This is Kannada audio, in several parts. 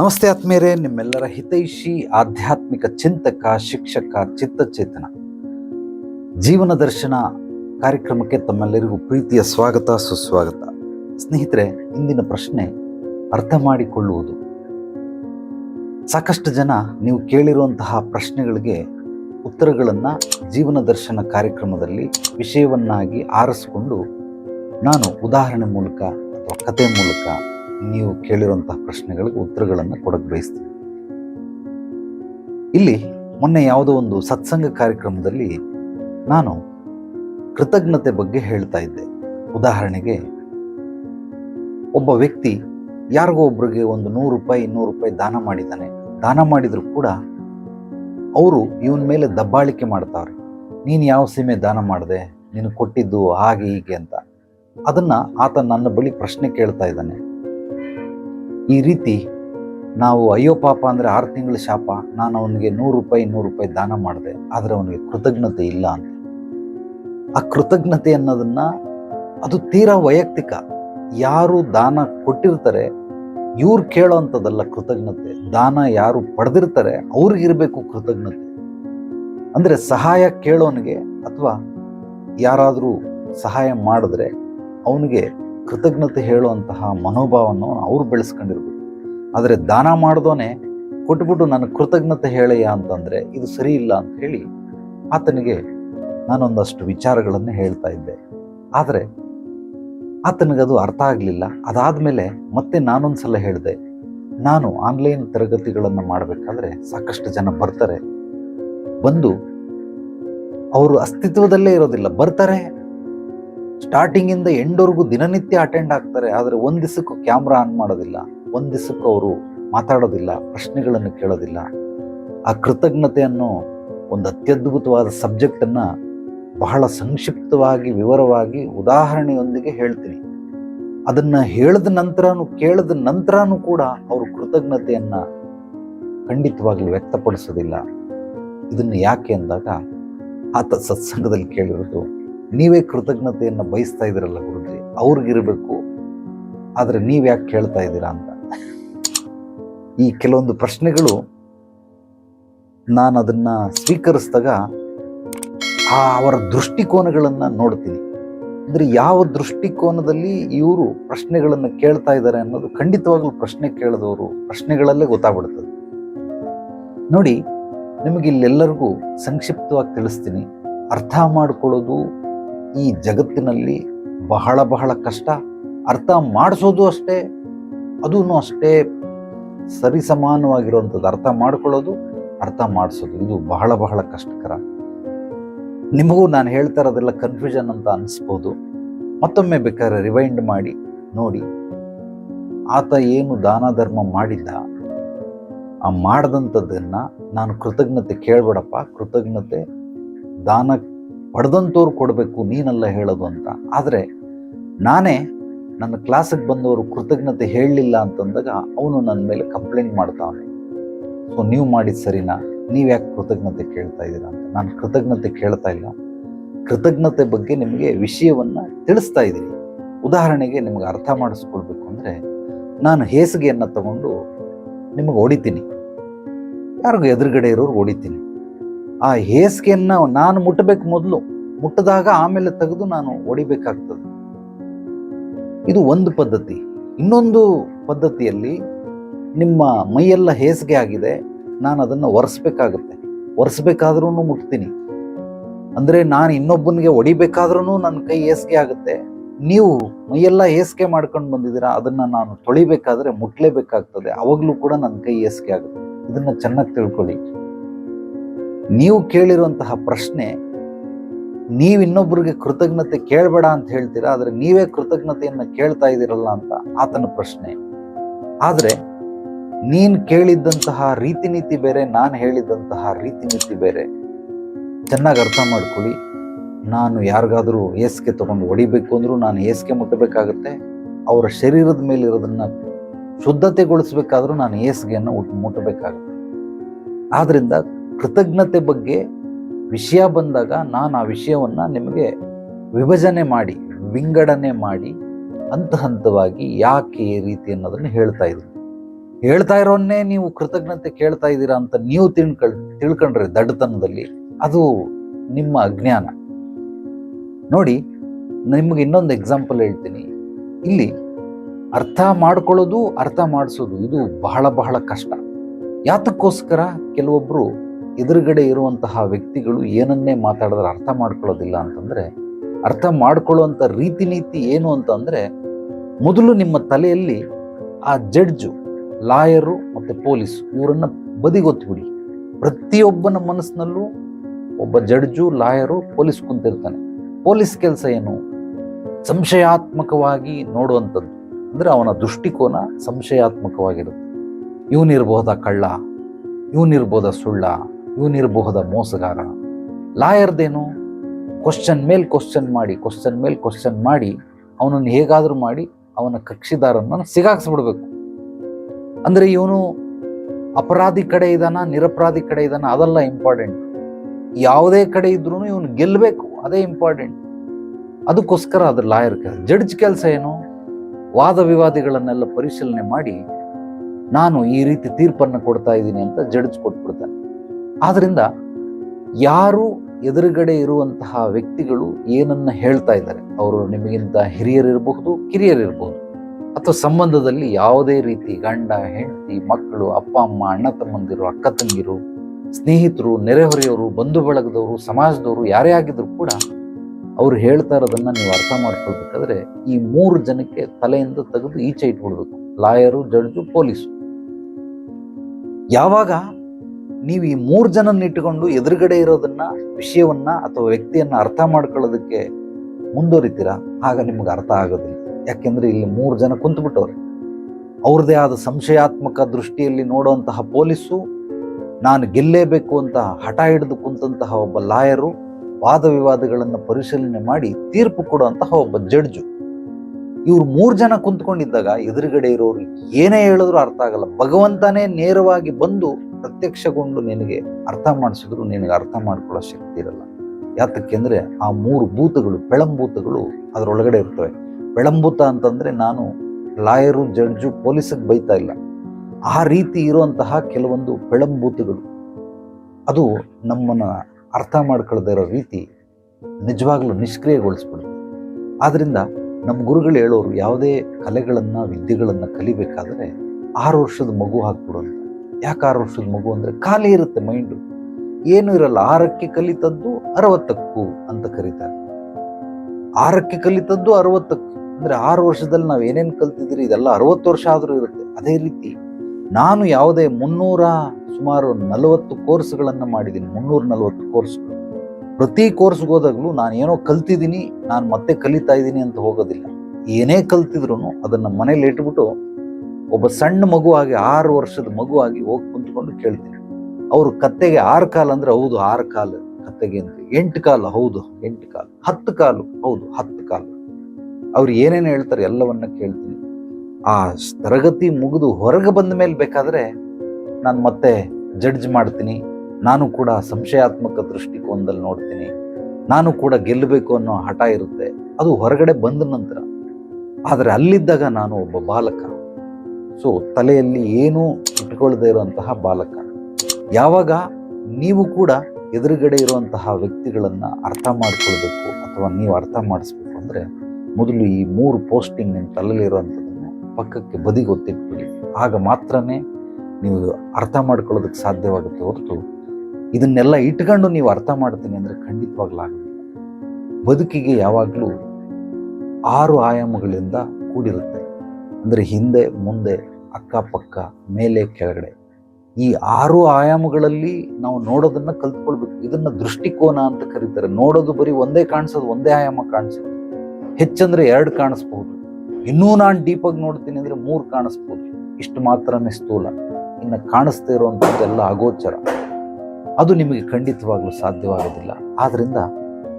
ನಮಸ್ತೆ ಆತ್ಮೀಯರೇ, ನಿಮ್ಮೆಲ್ಲರ ಹಿತೈಷಿ, ಆಧ್ಯಾತ್ಮಿಕ ಚಿಂತಕ, ಶಿಕ್ಷಕ, ಚಿತ್ತಚೇತನ. ಜೀವನ ದರ್ಶನ ಕಾರ್ಯಕ್ರಮಕ್ಕೆ ತಮ್ಮೆಲ್ಲರಿಗೂ ಪ್ರೀತಿಯ ಸ್ವಾಗತ, ಸುಸ್ವಾಗತ. ಸ್ನೇಹಿತರೆ, ಇಂದಿನ ಪ್ರಶ್ನೆ ಅರ್ಥ ಮಾಡಿಕೊಳ್ಳುವುದು. ಸಾಕಷ್ಟು ಜನ ನೀವು ಕೇಳಿರುವಂತಹ ಪ್ರಶ್ನೆಗಳಿಗೆ ಉತ್ತರಗಳನ್ನು ಜೀವನ ದರ್ಶನ ಕಾರ್ಯಕ್ರಮದಲ್ಲಿ ವಿಷಯವನ್ನಾಗಿ ಆರಿಸಿಕೊಂಡು ನಾನು ಉದಾಹರಣೆ ಮೂಲಕ ಅಥವಾ ಕತೆ ಮೂಲಕ ನೀವು ಕೇಳಿರುವಂತಹ ಪ್ರಶ್ನೆಗಳಿಗೆ ಉತ್ತರಗಳನ್ನು ಕೊಡಕ್ಕೆ ಬಯಸ್ತೀನಿ. ಇಲ್ಲಿ ಮೊನ್ನೆ ಯಾವುದೋ ಒಂದು ಸತ್ಸಂಗ ಕಾರ್ಯಕ್ರಮದಲ್ಲಿ ನಾನು ಕೃತಜ್ಞತೆ ಬಗ್ಗೆ ಹೇಳ್ತಾ ಇದ್ದೆ. ಉದಾಹರಣೆಗೆ, ಒಬ್ಬ ವ್ಯಕ್ತಿ ಯಾರಿಗೋ ಒಬ್ಬರಿಗೆ ಒಂದು ನೂರು ರೂಪಾಯಿ, ಇನ್ನೂರು ರೂಪಾಯಿ ದಾನ ಮಾಡಿದ್ದಾನೆ. ದಾನ ಮಾಡಿದರೂ ಕೂಡ ಅವರು ಇವನ ಮೇಲೆ ದಬ್ಬಾಳಿಕೆ ಮಾಡ್ತಾವ್ರೆ ನೀನು ಯಾವ ಸೀಮೆ ದಾನ ಮಾಡಿದೆ? ನೀನು ಕೊಟ್ಟಿದ್ದು ಹಾಗೆ ಹೀಗೆ ಅಂತ. ಅದನ್ನು ಆತ ನನ್ನ ಬಳಿ ಪ್ರಶ್ನೆ ಕೇಳ್ತಾ ಇದ್ದಾನೆ. ಈ ರೀತಿ ನಾವು ಅಯ್ಯೋ ಪಾಪ ಅಂದರೆ ಆರು ತಿಂಗಳ ಶಾಪ, ನಾನು ಅವನಿಗೆ ನೂರು ರೂಪಾಯಿ ನೂರು ರೂಪಾಯಿ ದಾನ ಮಾಡಿದೆ, ಆದರೆ ಅವನಿಗೆ ಕೃತಜ್ಞತೆ ಇಲ್ಲ ಅಂತ. ಆ ಕೃತಜ್ಞತೆ ಅನ್ನೋದನ್ನು ಅದು ತೀರಾ ವೈಯಕ್ತಿಕ. ಯಾರು ದಾನ ಕೊಟ್ಟಿರ್ತಾರೆ, ಇವ್ರು ಕೇಳೋ ಅಂಥದ್ದಲ್ಲ ಕೃತಜ್ಞತೆ. ದಾನ ಯಾರು ಪಡೆದಿರ್ತಾರೆ ಅವ್ರಿಗಿರಬೇಕು ಕೃತಜ್ಞತೆ. ಅಂದರೆ ಸಹಾಯ ಕೇಳೋನಿಗೆ ಅಥವಾ ಯಾರಾದರೂ ಸಹಾಯ ಮಾಡಿದ್ರೆ ಅವನಿಗೆ ಕೃತಜ್ಞತೆ ಹೇಳುವಂತಹ ಮನೋಭಾವವನ್ನು ಅವ್ರು ಬೆಳೆಸ್ಕೊಂಡಿರ್ಬೋದು ಆದರೆ ದಾನ ಮಾಡ್ದೋನೆ ಕೊಟ್ಬಿಟ್ಟು ನಾನು ಕೃತಜ್ಞತೆ ಹೇಳಯ್ಯ ಅಂತಂದರೆ ಇದು ಸರಿ ಇಲ್ಲ ಅಂತ ಹೇಳಿ ಆತನಿಗೆ ನಾನೊಂದಷ್ಟು ವಿಚಾರಗಳನ್ನು ಹೇಳ್ತಾ ಇದ್ದೆ. ಆದರೆ ಆತನಿಗದು ಅರ್ಥ ಆಗಲಿಲ್ಲ. ಅದಾದ ಮೇಲೆ ಮತ್ತೆ ನಾನೊಂದು ಸಲ ಹೇಳಿದೆ, ನಾನು ಆನ್ಲೈನ್ ತರಗತಿಗಳನ್ನು ಮಾಡಬೇಕಾದ್ರೆ ಸಾಕಷ್ಟು ಜನ ಬರ್ತಾರೆ. ಬಂದು ಅವರು ಅಸ್ತಿತ್ವದಲ್ಲೇ ಇರೋದಿಲ್ಲ. ಬರ್ತಾರೆ ಸ್ಟಾರ್ಟಿಂಗಿಂದ ಎಂಡ್ವರೆಗೂ ದಿನನಿತ್ಯ ಅಟೆಂಡ್ ಆಗ್ತಾರೆ, ಆದರೆ ಒಂದು ದಿವಸಕ್ಕೂ ಕ್ಯಾಮ್ರಾ ಆನ್ ಮಾಡೋದಿಲ್ಲ. ಒಂದು ದಿವಸಕ್ಕೂ ಅವರು ಮಾತಾಡೋದಿಲ್ಲ, ಪ್ರಶ್ನೆಗಳನ್ನು ಕೇಳೋದಿಲ್ಲ. ಆ ಕೃತಜ್ಞತೆ ಅನ್ನೋ ಒಂದು ಅತ್ಯದ್ಭುತವಾದ ಸಬ್ಜೆಕ್ಟನ್ನು ಬಹಳ ಸಂಕ್ಷಿಪ್ತವಾಗಿ, ವಿವರವಾಗಿ, ಉದಾಹರಣೆಯೊಂದಿಗೆ ಹೇಳ್ತೀನಿ. ಅದನ್ನು ಹೇಳಿದ ನಂತರನೂ, ಕೇಳಿದ ನಂತರನೂ ಕೂಡ ಅವರು ಕೃತಜ್ಞತೆಯನ್ನು ಖಂಡಿತವಾಗ್ಲೂ ವ್ಯಕ್ತಪಡಿಸೋದಿಲ್ಲ. ಇದನ್ನು ಯಾಕೆ ಅಂದಾಗ, ಆತ ಸತ್ಸಂಗದಲ್ಲಿ ಕೇಳಿರೋದು ನೀವೇ ಕೃತಜ್ಞತೆಯನ್ನು ಬಯಸ್ತಾ ಇದ್ದೀರಲ್ಲ ಗುರುಜಿ, ಅವ್ರಿಗಿರಬೇಕು. ಆದರೆ ನೀವು ಯಾಕೆ ಕೇಳ್ತಾ ಇದ್ದೀರಾ ಅಂತ? ಈ ಕೆಲವೊಂದು ಪ್ರಶ್ನೆಗಳು ನಾನು ಅದನ್ನು ಸ್ವೀಕರಿಸಿದಾಗ ಆ ಅವರ ದೃಷ್ಟಿಕೋನಗಳನ್ನು ನೋಡ್ತೀನಿ. ಅಂದರೆ ಯಾವ ದೃಷ್ಟಿಕೋನದಲ್ಲಿ ಇವರು ಪ್ರಶ್ನೆಗಳನ್ನು ಕೇಳ್ತಾ ಇದ್ದಾರೆ ಅನ್ನೋದು ಖಂಡಿತವಾಗ್ಲೂ ಪ್ರಶ್ನೆ ಕೇಳಿದವರು ಪ್ರಶ್ನೆಗಳಲ್ಲೇ ಗೊತ್ತಾಗ್ಬಿಡ್ತದೆ. ನೋಡಿ, ನಿಮಗಿಲ್ಲೆಲ್ಲರಿಗೂ ಸಂಕ್ಷಿಪ್ತವಾಗಿ ತಿಳಿಸ್ತೀನಿ. ಅರ್ಥ ಮಾಡಿಕೊಳ್ಳೋದು ಈ ಜಗತ್ತಿನಲ್ಲಿ ಬಹಳ ಬಹಳ ಕಷ್ಟ. ಅರ್ಥ ಮಾಡಿಸೋದು ಅಷ್ಟೇ ಅದೂ ಅಷ್ಟೇ ಸರಿಸಮಾನವಾಗಿರುವಂಥದ್ದು. ಅರ್ಥ ಮಾಡ್ಕೊಳ್ಳೋದು, ಅರ್ಥ ಮಾಡಿಸೋದು. ಇದು ಬಹಳ ಬಹಳ ಕಷ್ಟಕರ. ನಿಮಗೂ ನಾನು ಹೇಳ್ತಾ ಇರೋದೆಲ್ಲ ಕನ್ಫ್ಯೂಷನ್ ಅಂತ ಅನಿಸ್ಬೋದು. ಮತ್ತೊಮ್ಮೆ ಬೇಕಾದ್ರೆ ರಿವೈಂಡ್ ಮಾಡಿ, ನೋಡಿ. ಆತ ಏನು ದಾನ ಧರ್ಮ ಮಾಡಿದ್ದ ಆ ಮಾಡಿದಂಥದ್ದನ್ನು ನಾನು ಕೃತಜ್ಞತೆ ಕೇಳಬೇಡಪ್ಪ. ಕೃತಜ್ಞತೆ ದಾನ ಪಡೆದಂಥವ್ರು ಕೊಡಬೇಕು, ನೀನಲ್ಲ ಹೇಳೋದು ಅಂತ. ಆದರೆ ನಾನೇ ನನ್ನ ಕ್ಲಾಸಿಗೆ ಬಂದವರು ಕೃತಜ್ಞತೆ ಹೇಳಲಿಲ್ಲ ಅಂತಂದಾಗ ಅವನು ನನ್ನ ಮೇಲೆ ಕಂಪ್ಲೇಂಟ್ ಮಾಡ್ತಾವನೆ. ಸೊ ನೀವು ಮಾಡಿದ ಸರಿನಾ? ನೀವು ಯಾಕೆ ಕೃತಜ್ಞತೆ ಕೇಳ್ತಾ ಇದ್ದೀರಾ ಅಂತ. ನಾನು ಕೃತಜ್ಞತೆ ಕೇಳ್ತಾ ಇಲ್ಲ. ಕೃತಜ್ಞತೆ ಬಗ್ಗೆ ನಿಮಗೆ ವಿಷಯವನ್ನು ತಿಳಿಸ್ತಾ ಇದ್ದೀನಿ. ಉದಾಹರಣೆಗೆ ನಿಮ್ಗೆ ಅರ್ಥ ಮಾಡಿಸ್ಕೊಳ್ಬೇಕು ಅಂದರೆ ನಾನು ಹೇಸಿಗೆಯನ್ನು ತಗೊಂಡು ನಿಮಗೆ ಹೊಡಿತೀನಿ. ಯಾರಿಗೂ ಎದುರುಗಡೆ ಇರೋರು ಹೊಡಿತೀನಿ. ಆ ಹೇಸಿಗೆಯನ್ನು ನಾನು ಮುಟ್ಟಬೇಕು ಮೊದಲು. ಮುಟ್ಟಿದಾಗ ಆಮೇಲೆ ತೆಗೆದು ನಾನು ಹೊಡಿಬೇಕಾಗ್ತದೆ ಇದು ಒಂದು ಪದ್ಧತಿ. ಇನ್ನೊಂದು ಪದ್ಧತಿಯಲ್ಲಿ ನಿಮ್ಮ ಮೈಯೆಲ್ಲ ಹೇಸಿಗೆ ಆಗಿದೆ. ನಾನು ಅದನ್ನು ಒರೆಸ್ಬೇಕಾಗುತ್ತೆ. ಒರೆಸ್ಬೇಕಾದ್ರೂ ಮುಟ್ತೀನಿ. ಅಂದರೆ ನಾನು ಇನ್ನೊಬ್ಬನಿಗೆ ಹೊಡಿಬೇಕಾದ್ರೂ ನನ್ನ ಕೈ ಹೇಸಿಗೆ ಆಗುತ್ತೆ. ನೀವು ಮೈಯೆಲ್ಲ ಹೇಸಿಗೆ ಮಾಡ್ಕೊಂಡು ಬಂದಿದ್ದೀರಾ, ಅದನ್ನು ನಾನು ತೊಳಿಬೇಕಾದ್ರೆ ಮುಟ್ಲೇಬೇಕಾಗ್ತದೆ. ಅವಾಗಲೂ ಕೂಡ ನನ್ನ ಕೈ ಹೇಸಿಗೆ ಆಗುತ್ತೆ. ಇದನ್ನು ಚೆನ್ನಾಗಿ ತಿಳ್ಕೊಳ್ಳಿ. ನೀವು ಕೇಳಿರುವಂತಹ ಪ್ರಶ್ನೆ, ನೀವು ಇನ್ನೊಬ್ಬರಿಗೆ ಕೃತಜ್ಞತೆ ಕೇಳಬೇಡ ಅಂತ ಹೇಳ್ತೀರಾ? ಆದರೆ ನೀವೇ ಕೃತಜ್ಞತೆಯನ್ನು ಕೇಳ್ತಾ ಇದ್ದೀರಲ್ಲ ಅಂತ ಆತನ ಪ್ರಶ್ನೆ. ಆದರೆ ನೀನು ಕೇಳಿದ್ದಂತಹ ರೀತಿ ನೀತಿ ಬೇರೆ, ನಾನು ಹೇಳಿದ್ದಂತಹ ರೀತಿ ನೀತಿ ಬೇರೆ. ಚೆನ್ನಾಗಿ ಅರ್ಥ ಮಾಡ್ಕೊಳ್ಳಿ. ನಾನು ಯಾರಿಗಾದರೂ ಏಸಿಗೆ ತಗೊಂಡು ಹೊಡಿಬೇಕು ಅಂದರೂ ನಾನು ಏಸಿಗೆ ಮುಟ್ಟಬೇಕಾಗತ್ತೆ. ಅವರ ಶರೀರದ ಮೇಲೆ ಇರೋದನ್ನ ಶುದ್ಧತೆಗೊಳಿಸ್ಬೇಕಾದ್ರೂ ನಾನು ಏಸ್ಗೆಯನ್ನು ಮುಟ್ಟಬೇಕಾಗುತ್ತೆ. ಆದ್ರಿಂದ ಕೃತಜ್ಞತೆ ಬಗ್ಗೆ ವಿಷಯ ಬಂದಾಗ ನಾನು ಆ ವಿಷಯವನ್ನು ನಿಮಗೆ ವಿಭಜನೆ ಮಾಡಿ, ವಿಂಗಡಣೆ ಮಾಡಿ, ಹಂತ ಹಂತವಾಗಿ ಯಾಕೆ ಈ ರೀತಿ ಅನ್ನೋದನ್ನು ಹೇಳ್ತಾ ಇದ್ರು. ಹೇಳ್ತಾ ಇರೋನ್ನೇ ನೀವು ಕೃತಜ್ಞತೆ ಕೇಳ್ತಾ ಇದ್ದೀರಾ ಅಂತ ನೀವು ತಿಳ್ಕೊಳ್, ತಿಳ್ಕೊಂಡ್ರೆ ದಡ್ಡತನದಲ್ಲಿ ಅದು ನಿಮ್ಮ ಅಜ್ಞಾನ. ನೋಡಿ, ನಿಮ್ಗೆ ಇನ್ನೊಂದು ಎಕ್ಸಾಂಪಲ್ ಹೇಳ್ತೀನಿ. ಇಲ್ಲಿ ಅರ್ಥ ಮಾಡ್ಕೊಳ್ಳೋದು, ಅರ್ಥ ಮಾಡಿಸೋದು, ಇದು ಬಹಳ ಬಹಳ ಕಷ್ಟ. ಯಾತಕ್ಕೋಸ್ಕರ ಕೆಲವೊಬ್ರು ಎದುರುಗಡೆ ಇರುವಂತಹ ವ್ಯಕ್ತಿಗಳು ಏನನ್ನೇ ಮಾತಾಡಿದ್ರೆ ಅರ್ಥ ಮಾಡ್ಕೊಳ್ಳೋದಿಲ್ಲ ಅಂತಂದರೆ, ಅರ್ಥ ಮಾಡ್ಕೊಳ್ಳುವಂಥ ರೀತಿ ನೀತಿ ಏನು ಅಂತಂದರೆ, ಮೊದಲು ನಿಮ್ಮ ತಲೆಯಲ್ಲಿ ಆ ಜಡ್ಜು, ಲಾಯರು ಮತ್ತು ಪೊಲೀಸು ಇವರನ್ನು ಬದಿಗೊತ್ಬಿಡಿ ಪ್ರತಿಯೊಬ್ಬನ ಮನಸ್ಸಿನಲ್ಲೂ ಒಬ್ಬ ಜಡ್ಜು, ಲಾಯರು, ಪೊಲೀಸ್ ಕುಂತಿರ್ತಾನೆ. ಪೊಲೀಸ್ ಕೆಲಸ ಏನು? ಸಂಶಯಾತ್ಮಕವಾಗಿ ನೋಡುವಂಥದ್ದು. ಅಂದರೆ ಅವನ ದೃಷ್ಟಿಕೋನ ಸಂಶಯಾತ್ಮಕವಾಗಿರುತ್ತೆ. ಇವನಿರ್ಬೋದ ಕಳ್ಳ, ಇವನಿರ್ಬೋದ ಸುಳ್ಳ ಇವನಿರ್ಬಹುದ ಮೋಸಗಾರ? ಲಾಯರ್ದೇನು? ಕ್ವಶನ್ ಮೇಲೆ ಕ್ವಶನ್ ಮಾಡಿ ಕ್ವಶನ್ ಮೇಲೆ ಕ್ವಶನ್ ಮಾಡಿ, ಅವನನ್ನು ಹೇಗಾದರೂ ಮಾಡಿ, ಅವನ ಕಕ್ಷಿದಾರನ್ನ ಸಿಗಾಕ್ಸ್ಬಿಡ್ಬೇಕು. ಅಂದರೆ ಇವನು ಅಪರಾಧಿ ಕಡೆ ಇದ್ದಾನ ನಿರಪರಾಧಿ ಕಡೆ ಇದ್ದಾನ ಅದೆಲ್ಲ ಇಂಪಾರ್ಟೆಂಟ್ ಯಾವುದೇ ಕಡೆ ಇದ್ರೂ ಇವನು ಗೆಲ್ಲಬೇಕು ಅದೇ ಇಂಪಾರ್ಟೆಂಟ್ ಅದಕ್ಕೋಸ್ಕರ ಅದ್ರ ಲಾಯರ್ ಕೆಲಸ ಜಡ್ಜ್ ಕೆಲಸ ಏನು? ವಾದ ವಿವಾದಿಗಳನ್ನೆಲ್ಲ ಪರಿಶೀಲನೆ ಮಾಡಿ, ನಾನು ಈ ರೀತಿ ತೀರ್ಪನ್ನು ಕೊಡ್ತಾ ಇದ್ದೀನಿ ಅಂತ ಜಡ್ಜ್ ಕೊಟ್ಬಿಡ್ತಾನೆ. ಆದ್ರಿಂದ ಯಾರು ಎದುರುಗಡೆ ಇರುವಂತಹ ವ್ಯಕ್ತಿಗಳು ಏನನ್ನ ಹೇಳ್ತಾ ಇದ್ದಾರೆ? ಅವರು ನಿಮಗಿಂತ ಹಿರಿಯರಿರಬಹುದು, ಕಿರಿಯರಿರಬಹುದು. ಅಥವಾ ಸಂಬಂಧದಲ್ಲಿ ಯಾವುದೇ ರೀತಿ ಗಂಡ, ಹೆಂಡತಿ, ಮಕ್ಕಳು, ಅಪ್ಪ, ಅಮ್ಮ, ಅಣ್ಣ ತಮ್ಮಂದಿರು, ಅಕ್ಕ ತಂಗಿರು, ಸ್ನೇಹಿತರು, ನೆರೆಹೊರೆಯವರು, ಬಂಧು ಬಳಗದವರು, ಸಮಾಜದವರು, ಯಾರೇ ಆಗಿದ್ರು ಕೂಡ ಅವ್ರು ಹೇಳ್ತಾ ಇರೋದನ್ನ ನೀವು ಅರ್ಥ ಮಾಡ್ಕೊಳ್ಬೇಕಾದ್ರೆ ಈ ಮೂರು ಜನಕ್ಕೆ ತಲೆಯಿಂದ ತೆಗೆದು ಈಚೆ ಇಟ್ಬಿಡ್ಬೇಕು. Lawyer, judge, police. ಯಾವಾಗ ನೀವು ಈ ಮೂರು ಜನನ್ನ ಇಟ್ಟುಕೊಂಡು ಎದುರುಗಡೆ ಇರೋದನ್ನ, ವಿಷಯವನ್ನ ಅಥವಾ ವ್ಯಕ್ತಿಯನ್ನ ಅರ್ಥ ಮಾಡ್ಕೊಳ್ಳೋದಕ್ಕೆ ಮುಂದುವರಿತೀರಾ? ಆಗ ನಿಮ್ಗೆ ಅರ್ಥ ಆಗೋದಿಲ್ಲ. ಯಾಕೆಂದ್ರೆ ಇಲ್ಲಿ ಮೂರು ಜನ ಕುಂತ್ಬಿಟ್ಟವ್ರೆ. ಅವ್ರದೇ ಆದ ಸಂಶಯಾತ್ಮಕ ದೃಷ್ಟಿಯಲ್ಲಿ ನೋಡುವಂತಹ ಪೊಲೀಸು, ನಾನು ಗೆಲ್ಲೇಬೇಕು ಅಂತ ಹಠ ಹಿಡಿದು ಕುಂತಹ ಒಬ್ಬ ಲಾಯರು, ವಾದ ವಿವಾದಗಳನ್ನು ಪರಿಶೀಲನೆ ಮಾಡಿ ತೀರ್ಪು ಕೊಡುವಂತಹ ಒಬ್ಬ ಜಡ್ಜು. ಇವ್ರು ಮೂರು ಜನ ಕುಂತ್ಕೊಂಡಿದ್ದಾಗ ಎದುರುಗಡೆ ಇರೋರು ಏನೇ ಹೇಳಿದ್ರು ಅರ್ಥ ಆಗಲ್ಲ. ಭಗವಂತನೇ ನೇರವಾಗಿ ಬಂದು ಪ್ರತ್ಯಕ್ಷಗೊಂಡು ನಿನಗೆ ಅರ್ಥ ಮಾಡಿಸಿದ್ರು ನಿನಗೆ ಅರ್ಥ ಮಾಡ್ಕೊಳ್ಳೋ ಶಕ್ತಿ ಇರಲ್ಲ. ಯಾತಕ್ಕೆ ಅಂದ್ರೆ ಆ ಮೂರು ಭೂತಗಳು ಬೆಳಂಭೂತಗಳು ಅದರೊಳಗಡೆ ಇರ್ತವೆ. ಬೆಳಂಭೂತ ಅಂತಂದ್ರೆ ನಾನು ಲಾಯರು, ಜಡ್ಜು, ಪೊಲೀಸಿಗೆ ಬೈತಾ ಇಲ್ಲ. ಆ ರೀತಿ ಇರುವಂತಹ ಕೆಲವೊಂದು ಬೆಳಂಭೂತಗಳು ಅದು ನಮ್ಮನ್ನ ಅರ್ಥ ಮಾಡ್ಕೊಳ್ಳದೇ ಇರೋ ರೀತಿ ನಿಜವಾಗ್ಲೂ ನಿಷ್ಕ್ರಿಯಗೊಳಿಸ್ಬಿಡುತ್ತೆ. ಆದ್ದರಿಂದ ನಮ್ಮ ಗುರುಗಳು ಹೇಳೋರು ಯಾವುದೇ ಕಲೆಗಳನ್ನು, ವಿದ್ಯೆಗಳನ್ನು ಕಲಿಬೇಕಾದರೆ ಆರು ವರ್ಷದ ಮಗು ಹಾಕ್ಬಿಡು ಅಂತ ಯಾಕೆ ಆರು ವರ್ಷದ ಮಗು ಅಂದರೆ ಖಾಲಿ ಇರುತ್ತೆ ಮೈಂಡು ಏನು ಇರಲ್ಲ. ಆರಕ್ಕೆ ಕಲಿತದ್ದು ಅರವತ್ತಕ್ಕೂ ಅಂತ ಕರೀತಾರೆ. ಆರಕ್ಕೆ ಕಲಿತದ್ದು ಅರವತ್ತಕ್ಕೂ. ಅಂದ್ರೆ ಆರು ವರ್ಷದಲ್ಲಿ ನಾವು ಏನೇನು ಕಲ್ತಿದ್ರಿ ಇದೆಲ್ಲ ಅರವತ್ತು ವರ್ಷ ಆದರೂ ಇರುತ್ತೆ. ಅದೇ ರೀತಿ ನಾನು ಯಾವುದೇ ಮುನ್ನೂರ ಸುಮಾರು ನಲವತ್ತು ಕೋರ್ಸ್ಗಳನ್ನು ಮಾಡಿದ್ದೀನಿ. ಮುನ್ನೂರ ನಲವತ್ತು ಕೋರ್ಸ್ಗಳು. ಪ್ರತಿ ಕೋರ್ಸ್ಗೆ ಹೋದಾಗಲೂ ನಾನು ಏನೋ ಕಲ್ತಿದ್ದೀನಿ, ನಾನು ಮತ್ತೆ ಕಲಿತಾ ಇದ್ದೀನಿ ಅಂತ ಹೋಗೋದಿಲ್ಲ. ಏನೇ ಕಲ್ತಿದ್ರು ಅದನ್ನು ಮನೇಲಿ ಇಟ್ಬಿಟ್ಟು ಒಬ್ಬ ಸಣ್ಣ ಮಗುವಾಗಿ ಆರು ವರ್ಷದ ಮಗುವಾಗಿ ಹೋಗಿ ಕುಂತ್ಕೊಂಡು ಕೇಳ್ತೀನಿ. ಅವರು ಕತ್ತೆಗೆ ಆರು ಕಾಲು ಅಂದ್ರೆ ಹೌದು, ಆರು ಕಾಲು ಕತ್ತೆಗೆ ಅಂತ. ಎಂಟು ಕಾಲು ಹೌದು, ಎಂಟು ಕಾಲು. ಹತ್ತು ಕಾಲು ಹೌದು, ಹತ್ತು ಕಾಲು. ಅವ್ರು ಏನೇನು ಹೇಳ್ತಾರೆ ಎಲ್ಲವನ್ನ ಕೇಳ್ತೀನಿ. ಆ ತರಗತಿ ಮುಗಿದು ಹೊರಗೆ ಬಂದ ಮೇಲೆ ಬೇಕಾದ್ರೆ ನಾನು ಮತ್ತೆ ಜಡ್ಜ್ ಮಾಡ್ತೀನಿ. ನಾನು ಕೂಡ ಸಂಶಯಾತ್ಮಕ ದೃಷ್ಟಿಕೋನದಲ್ಲಿ ನೋಡ್ತೀನಿ. ನಾನು ಕೂಡ ಗೆಲ್ಲಬೇಕು ಅನ್ನೋ ಹಠ ಇರುತ್ತೆ. ಅದು ಹೊರಗಡೆ ಬಂದ ನಂತರ. ಆದರೆ ಅಲ್ಲಿದ್ದಾಗ ನಾನು ಒಬ್ಬ ಬಾಲಕ. ಸೊ ತಲೆಯಲ್ಲಿ ಏನೂ ಇಟ್ಕೊಳ್ಳದೆ ಇರುವಂತಹ ಬಾಲಕ. ಯಾವಾಗ ನೀವು ಕೂಡ ಎದುರುಗಡೆ ಇರುವಂತಹ ವ್ಯಕ್ತಿಗಳನ್ನು ಅರ್ಥ ಮಾಡ್ಕೊಳ್ಬೇಕು ಅಥವಾ ನೀವು ಅರ್ಥ ಮಾಡಿಸ್ಬೇಕು ಅಂದರೆ ಮೊದಲು ಈ ಮೂರು ಪೋಸ್ಟಿಂಗ್ ನಿಮ್ಮ ತಲೆಯಲ್ಲಿ ಇರುವಂಥದ್ದನ್ನು ಪಕ್ಕಕ್ಕೆ ಬದಿಗೆ ಒತ್ತಿಟ್ಬಿಡಿ ಆಗ ಮಾತ್ರ ನೀವು ಅರ್ಥ ಮಾಡ್ಕೊಳ್ಳೋದಕ್ಕೆ ಸಾಧ್ಯವಾಗುತ್ತೆ ಹೊರತು ಇದನ್ನೆಲ್ಲ ಇಟ್ಕೊಂಡು ನೀವು ಅರ್ಥ ಮಾಡ್ತೀನಿ ಅಂದರೆ ಖಂಡಿತವಾಗ್ಲೂ ಆಗೋದಿಲ್ಲ ಬದುಕಿಗೆ ಯಾವಾಗಲೂ ಆರು ಆಯಾಮಗಳಿಂದ ಕೂಡಿರುತ್ತೆ. ಅಂದರೆ ಹಿಂದೆ, ಮುಂದೆ ಅಕ್ಕಪಕ್ಕ, ಮೇಲೆ, ಕೆಳಗಡೆ. ಈ ಆರು ಆಯಾಮಗಳಲ್ಲಿ ನಾವು ನೋಡೋದನ್ನ ಕಲ್ತ್ಕೊಳ್ಬೇಕು. ಇದನ್ನ ದೃಷ್ಟಿಕೋನ ಅಂತ ಕರೀತಾರೆ. ನೋಡೋದು ಬರೀ ಒಂದೇ ಕಾಣಿಸೋದು, ಒಂದೇ ಆಯಾಮ ಕಾಣಿಸೋದು. ಹೆಚ್ಚಂದ್ರೆ ಎರಡು ಕಾಣಿಸ್ಬೋದು. ಇನ್ನೂ ನಾನು ಡೀಪಾಗಿ ನೋಡ್ತೀನಿ ಅಂದ್ರೆ ಮೂರು ಕಾಣಿಸ್ಬೋದು. ಇಷ್ಟು ಮಾತ್ರನೇ ಸ್ಥೂಲ. ಇನ್ನು ಕಾಣಿಸ್ತಾ ಇರುವಂಥದ್ದೆಲ್ಲ ಅಗೋಚರ. ಅದು ನಿಮಗೆ ಖಂಡಿತವಾಗ್ಲೂ ಸಾಧ್ಯವಾಗೋದಿಲ್ಲ. ಆದ್ರಿಂದ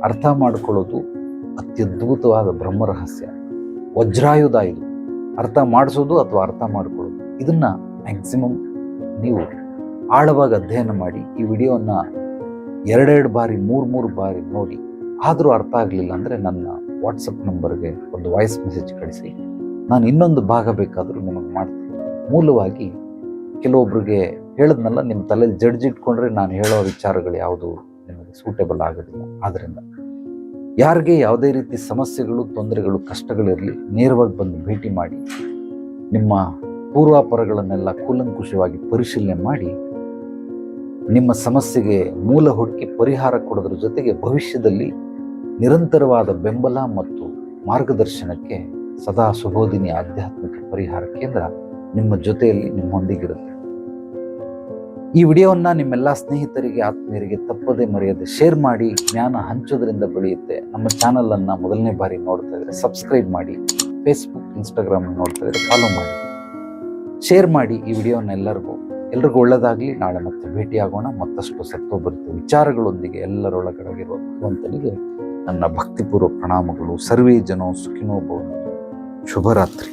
ಅರ್ಥ ಮಾಡಿಕೊಳ್ಳೋದು ಅತ್ಯದ್ಭುತವಾದ ಬ್ರಹ್ಮರಹಸ್ಯ ವಜ್ರಾಯುಧ ಇದು. ಅರ್ಥ ಮಾಡಿಸೋದು ಅಥವಾ ಅರ್ಥ ಮಾಡಿಕೊಳ್ಳೋದು. ಇದನ್ನು ಮ್ಯಾಕ್ಸಿಮಮ್ ನೀವು ಆಳವಾಗಿ ಅಧ್ಯಯನ ಮಾಡಿ ಈ ವಿಡಿಯೋವನ್ನು ಎರಡೆರಡು ಬಾರಿ, ಮೂರು ಮೂರು ಬಾರಿ ನೋಡಿ. ಆದರೂ ಅರ್ಥ ಆಗಲಿಲ್ಲ ಅಂದರೆ ನನ್ನ ವಾಟ್ಸಪ್ ನಂಬರ್ಗೆ ಒಂದು ವಾಯ್ಸ್ ಮೆಸೇಜ್ ಕಳಿಸಿ. ನಾನು ಇನ್ನೊಂದು ಭಾಗ ಬೇಕಾದರೂ ನಿಮಗೆ ಮಾಡ್ತೀನಿ. ಮೂಲವಾಗಿ ಕೆಲವೊಬ್ರಿಗೆ ಹೇಳದ್ನಲ್ಲ, ನಿಮ್ಮ ತಲೆಯಲ್ಲಿ ಜಡ್ಜಿಟ್ಕೊಂಡ್ರೆ ನಾನು ಹೇಳೋ ವಿಚಾರಗಳು ಯಾವುದು ನಿಮಗೆ ಸೂಟೇಬಲ್ ಆಗೋದಿಲ್ಲ. ಆದ್ದರಿಂದ ಯಾರಿಗೆ ಯಾವುದೇ ರೀತಿ ಸಮಸ್ಯೆಗಳು, ತೊಂದರೆಗಳು, ಕಷ್ಟಗಳಿರಲಿ ನೇರವಾಗಿ ಬಂದು ಭೇಟಿ ಮಾಡಿ, ನಿಮ್ಮ ಪೂರ್ವಾಪರಗಳನ್ನೆಲ್ಲ ಕೂಲಂಕುಷವಾಗಿ ಪರಿಶೀಲನೆ ಮಾಡಿ, ನಿಮ್ಮ ಸಮಸ್ಯೆಗೆ ಮೂಲ ಹುಡುಕಿ ಪರಿಹಾರ ಕೊಡೋದ್ರ ಜೊತೆಗೆ ಭವಿಷ್ಯದಲ್ಲಿ ನಿರಂತರವಾದ ಬೆಂಬಲ ಮತ್ತು ಮಾರ್ಗದರ್ಶನಕ್ಕೆ ಸದಾ ಸುಬೋಧಿನಿ ಆಧ್ಯಾತ್ಮಿಕ ಪರಿಹಾರ ಕೇಂದ್ರ ನಿಮ್ಮ ಜೊತೆಯಲ್ಲಿ ನಿಮ್ಮೊಂದಿಗಿರುತ್ತೆ. ಈ ವಿಡಿಯೋವನ್ನು ನಿಮ್ಮೆಲ್ಲ ಸ್ನೇಹಿತರಿಗೆ, ಆತ್ಮೀಯರಿಗೆ ತಪ್ಪದೆ ಮರೆಯದೆ ಶೇರ್ ಮಾಡಿ, ಜ್ಞಾನ ಹಂಚೋದ್ರಿಂದ ಬೆಳೆಯುತ್ತೆ. ನಮ್ಮ ಚಾನಲನ್ನು ಮೊದಲನೇ ಬಾರಿ ನೋಡ್ತಾ ಇದ್ರೆ ಸಬ್ಸ್ಕ್ರೈಬ್ ಮಾಡಿ ಫೇಸ್ಬುಕ್ ಇನ್ಸ್ಟಾಗ್ರಾಮ್ ನೋಡ್ತಾ ಇದ್ರೆ ಫಾಲೋ ಮಾಡಿ. ಶೇರ್ ಮಾಡಿ ಈ ವಿಡಿಯೋನ ಎಲ್ಲರಿಗೂ. ಎಲ್ರಿಗೂ ಒಳ್ಳೆಯದಾಗಲಿ ನಾಳೆ ಮತ್ತೆ ಭೇಟಿಯಾಗೋಣ. ಮತ್ತಷ್ಟು ಸತ್ತೋಬರ್ತ ವಿಚಾರಗಳೊಂದಿಗೆ ಎಲ್ಲರೊಳಗಡೆಗಿರುವ ಭಗವಂತನಿಗೆ ನನ್ನ ಭಕ್ತಿಪೂರ್ವ ಪ್ರಣಾಮಗಳು. ಸರ್ವೇ ಜನೋ ಸುಖಿನೋ ಭವನ ಶುಭರಾತ್ರಿ.